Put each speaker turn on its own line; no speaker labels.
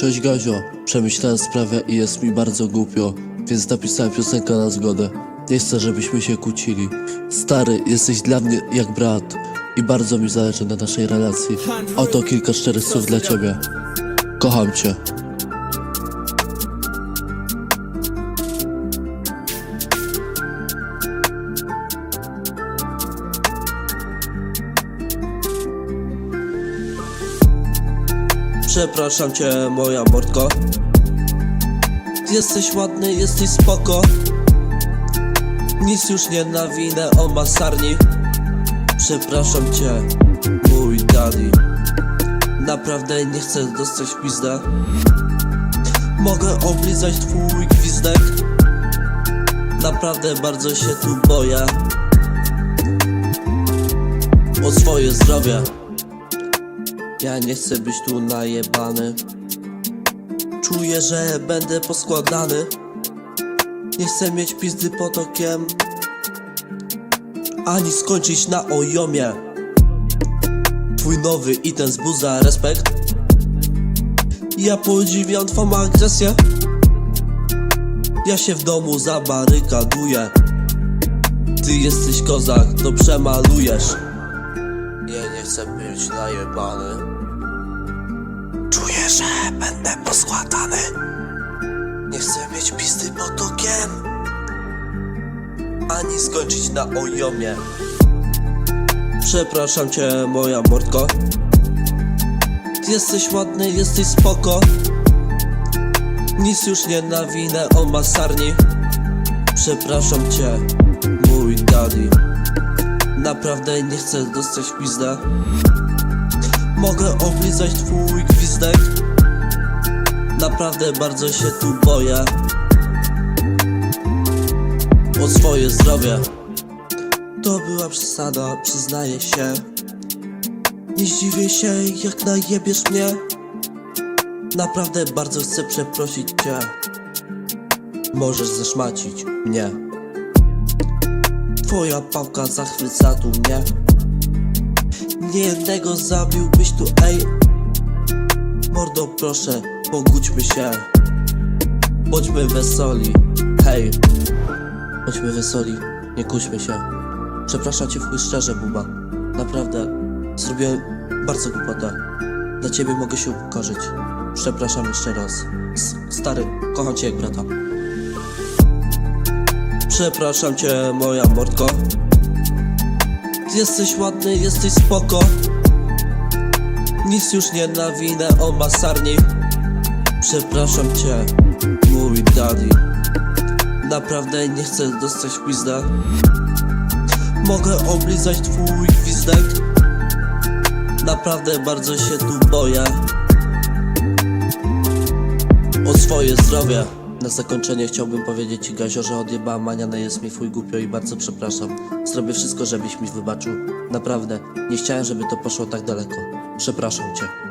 Cześć Gazio, przemyślałem sprawę i jest mi bardzo głupio, więc napisałem piosenkę na zgodę. Nie chcę, żebyśmy się kłócili. Stary, jesteś dla mnie jak brat i bardzo mi zależy na naszej relacji. Oto kilka szczerych słów dla ciebie. Kocham cię. Przepraszam cię, moja mordko. Jesteś ładny, jesteś spoko. Nic już nie nawinę o masarni. Przepraszam cię, mój daddy. Naprawdę nie chcę dostać pizdę. Mogę oblizać twój gwizdek. Naprawdę bardzo się tu boję. O swoje zdrowie. Ja nie chcę być tu najebany. Czuję, że będę poskładany. Nie chcę mieć pizdy potokiem Ani skończyć na ojomie. Twój nowy i ten zbudza respekt. Ja podziwiam twą agresję. Ja się w domu zabarykaduję. Ty jesteś kozak, to przemalujesz. Ja nie chcę być najebany że będę poskładany Nie chcę mieć pizdy potokiem Ani skończyć na ojomie. Przepraszam cię, moja mordko. Jesteś ładny, jesteś spoko. Nic już nie nawinę o masarni. Przepraszam cię, mój daddy Naprawdę nie chcę dostać w pizdę Mogę oblizać twój gwizdek? Naprawdę bardzo się tu boję. O swoje zdrowie. To była przesada, przyznaję się. Nie zdziwię się jak najebiesz mnie. Naprawdę bardzo chcę przeprosić cię. Możesz zeszmacić mnie. Twoja pałka zachwyca tu mnie nie jednego zabiłbyś tu, ej. Mordo proszę, pogódźmy się. Bądźmy wesoli, hej. Bądźmy wesoli, nie kłóćmy się. Przepraszam cię w chuj szczerze, Buba. Naprawdę, zrobiłem bardzo głupotę. Dla ciebie mogę się upokorzyć. Przepraszam jeszcze raz. S Stary, kocham cię jak brata. Przepraszam cię, moja mordko Jesteś ładny, jesteś spoko. Nic już nie nawinę o masarni. Przepraszam cię, mój daddy Naprawdę nie chcę dostać w pizdę Mogę oblizać twój gwizdek. Naprawdę bardzo się tu boję. O swoje zdrowie na zakończenie chciałbym powiedzieć Ci Gazio, że odjebała maniane jest mi twój głupio i bardzo przepraszam. Zrobię wszystko, żebyś mi wybaczył. Naprawdę, nie chciałem, żeby to poszło tak daleko. Przepraszam Cię.